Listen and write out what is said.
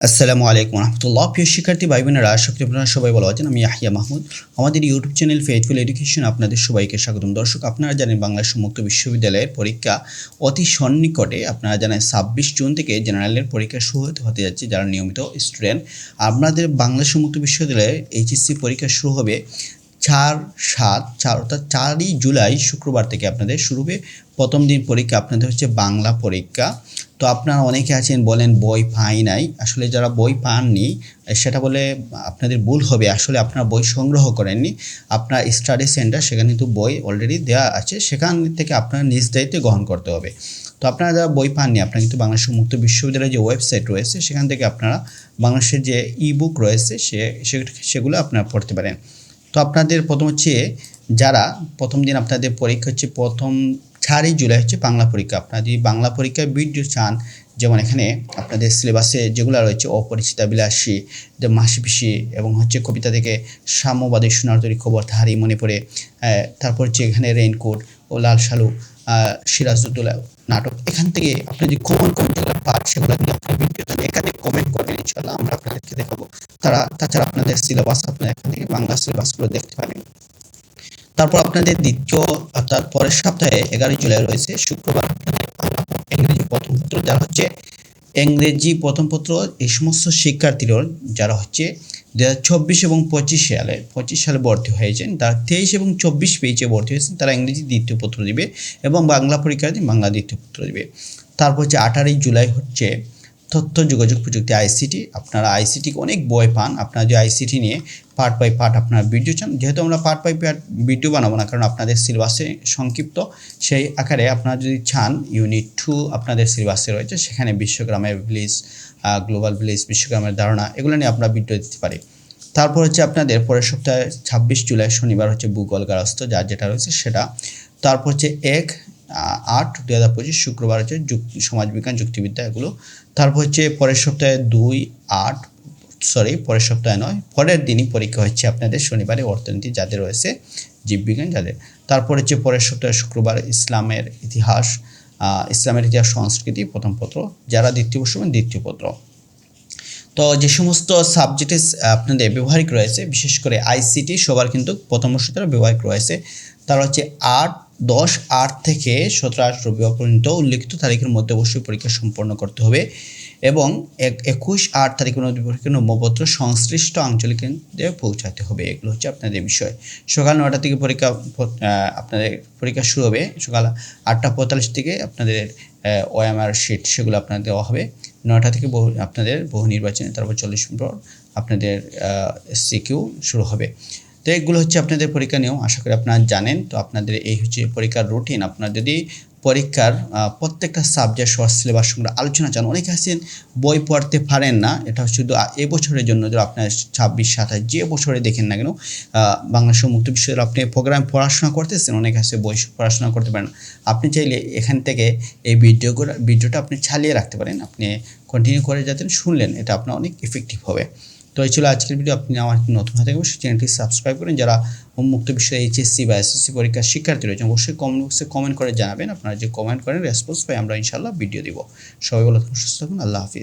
আসসালামু আলাইকুম রহমতুল্লাহ প্রিয় শিক্ষার্থী ভাই বোনেরা আশা করি আপনারা সবাই ভালো আছেন। আমি আহিয়া মাহমুদ। আমাদের ইউটিউব চ্যানেল ফেথফুল এডুকেশন আপনাদের সবাইকে স্বাগতম। দর্শক, আপনারা জানেন বাংলার সমুক্ত বিশ্ববিদ্যালয়ের পরীক্ষা অতি সন্নিকটে আপনারা জানেন ছাব্বিশ জুন থেকে জেনারেলের পরীক্ষা শুরু হতে হতে যাচ্ছে যারা নিয়মিত স্টুডেন্ট। আপনাদের বাংলা সমুক্ত বিশ্ববিদ্যালয়ের এইচএসসি পরীক্ষা শুরু হবে চার সাত, চার, অর্থাৎ চারই জুলাই শুক্রবার থেকে আপনাদের শুরু হবে। প্রথম দিন পরীক্ষা আপনাদের হচ্ছে বাংলা পরীক্ষা। তো আপনারা অনেকে আছেন বলেন বই পাই নাই। আসলে যারা বই পাননি, সেটা বলে আপনাদের ভুল হবে। আসলে আপনারা বই সংগ্রহ করেননি। আপনার স্টাডি সেন্টার সেখানে কিন্তু বই অলরেডি দেওয়া আছে। সেখান থেকে আপনার নিজ দায়িত্বে গ্রহণ করতে হবে। তো আপনারা যারা বই পাননি, আপনারা কিন্তু বাংলাদেশ মুক্ত বিশ্ববিদ্যালয়ের যে ওয়েবসাইট রয়েছে, সেখান থেকে আপনারা বাংলাদেশের যে ই বুক রয়েছে সে, সেগুলো আপনারা পড়তে পারেন। তো আপনাদের প্রথম হচ্ছে যারা প্রথম দিন আপনাদের পরীক্ষা হচ্ছে প্রথম চারই জুলাই হচ্ছে বাংলা পরীক্ষা। আপনারা যদি বাংলা পরীক্ষার ভিডিও চান যেমন এখানে আপনাদের সিলেবাসে যেগুলো রয়েছে অপরিচিতা বিলাসী যে মাসি পিসি এবং হচ্ছে কবিতা থেকে সাম্যবাদী সোনার তৈরি খবর তাহারই মনে পড়ে তারপর হচ্ছে এখানে রেইনকোট ও লাল শালু আহ, সিরাজউদ্দৌলা নাটক। এখান থেকে আপনি যদি কমন কমন পাঠ সেগুলো যদি আপনার ভিডিওটা এখানে কমেন্ট করবেন ইনশাল্লাহ আমরা আপনাদেরকে দেখাবো। তারা, তাছাড়া আপনাদের সিলেবাস আপনারা এখান বাংলা সিলেবাসগুলো দেখতে পাবেন তারপর আপনাদের দ্বিতীয়, অর্থাৎ পরের সপ্তাহে এগারোই জুলাই রয়েছে, শুক্রবার আপনাদের ইংরেজি প্রথম পত্র, যারা হচ্ছে ইংরেজি প্রথম পত্র এই সমস্ত শিক্ষার্থীরা যারা হচ্ছে দু চব্বিশ এবং পঁচিশ সালে পঁচিশ সালে ভর্তি হয়েছেন, তারা তেইশ এবং চব্বিশ পেজে ভর্তি হয়েছেন, তারা ইংরেজি দ্বিতীয় পত্র দিবে এবং বাংলা পরীক্ষার্থী বাংলা দ্বিতীয় পত্র দিবে। তারপর হচ্ছে আঠারোই জুলাই হচ্ছে তথ্য, যোগাযোগ প্রযুক্তি আইসিটি আপনারা আইসিটি অনেক বই পান। আপনারা যে আইসিটি নিয়ে পার্ট বাই পার্ট আপনারা ভিডিও চান, যেহেতু আমরা পার্ট বাই পার্ট ভিডিও বানাবো না, কারণ আপনাদের সিলেবাসে সংক্ষিপ্ত, সেই আকারে আপনারা যদি চান ইউনিট টু আপনাদের সিলেবাসে রয়েছে, সেখানে বিশ্বগ্রামের ভিলেজ গ্লোবাল ভিলেজ বিশ্বগ্রামের ধারণা, এগুলো নিয়ে আপনারা ভিডিও দিতে পারি। তারপর হচ্ছে আপনাদের পরের সপ্তাহে ছাব্বিশ জুলাই শনিবার হচ্ছে ভূগোল গারস্থ যার যেটা রয়েছে সেটা। তারপর হচ্ছে এক আট দু হাজার পঁচিশ শুক্রবার হচ্ছে যুক্তি, সমাজবিজ্ঞান, যুক্তিবিদ্যা এগুলো। তারপর হচ্ছে পরের সপ্তাহে দুই, আট সরি পরের সপ্তাহে নয়, পরের দিনই পরীক্ষা হচ্ছে আপনাদের শনিবারে অর্থনীতি যাদের রয়েছে, জীববিজ্ঞান যাদের। তারপর হচ্ছে পরের সপ্তাহে শুক্রবার ইসলামের ইতিহাস ইসলামের ইতিহাস সংস্কৃতি প্রথম পত্র, যারা দ্বিতীয় বর্ষ দ্বিতীয় পত্র। তো যে সমস্ত সাবজেক্টে আপনাদের ব্যবহারিক রয়েছে, বিশেষ করে আইসিটি সবার কিন্তু প্রথম বর্ষ ব্যবহারিক রয়েছে, তারা হচ্ছে আট দশ আট থেকে সতেরো আট রবিবার পর্যন্ত উল্লিখিত তারিখের মধ্যে অবশ্যই পরীক্ষা সম্পন্ন করতে হবে এবং এক- একুশ আট তারিখের মধ্যে পরীক্ষা নমপত্র সংশ্লিষ্ট আঞ্চলিক কেন্দ্রে পৌঁছাতে হবে। এগুলো হচ্ছে আপনাদের বিষয়। সকাল নটা থেকে পরীক্ষা আপনাদের পরীক্ষা শুরু হবে। সকাল আটটা পঁয়তাল্লিশ থেকে আপনাদের ওএমআর শিট সেগুলো আপনাদের দেওয়া হবে। নটা থেকে বহু, আপনাদের বহু নির্বাচনে তারপর চল্লিশ মিনিট পর আপনাদের সিকিউ শুরু হবে। তো এগুলো হচ্ছে আপনাদের পরীক্ষা নিয়ম। আশা করি আপনারা জানেন। তো আপনাদের এই হচ্ছে পরীক্ষার রুটিন আপনারা যদি পরীক্ষার প্রত্যেকটা সাবজেক্ট সহ সিলেবাস সঙ্গে আলোচনা চান, অনেকে আছেন বই পড়তে পারেন না। এটা শুধু আ- এ বছরের জন্য। যদি আপনার ছাব্বিশ, সাতাশ, যে বছরে দেখেন না কেন বাংলাদেশ মুক্ত বিশ্ববিদ্যালয়ে আপনি প্রোগ্রাম পড়াশোনা করতেছেন, অনেকে আছে বই পড়াশোনা করতে পারেন আপনি চাইলে এখান থেকে এই ভিডিওগুলো ভিডিওটা আপনি চালিয়ে রাখতে পারেন। আপনি কন্টিনিউ করে যাতে শুনলেন, এটা আপনার অনেক ইফেক্টিভ হবে। তো এই ছিল আজকের ভিডিও আপনি আমার নতুন থাকবেন সেই চ্যানেলটি সাবস্ক্রাইব করেন। যারা উন্মুক্ত বিষয়ে এইচএসসি বা এসএসসি পরীক্ষার শিক্ষার্থী রয়েছেন, অবশ্যই কমেন্ট বক্সে কমেন্ট করে জানাবেন। আপনারা যে কমেন্ট করেন রেসপন্স পাই, আমরা ইনশাল্লাহ ভিডিও দিব। সবাই ভালো থাকুন, সুস্থ থাকুন। আল্লাহ হাফিজ।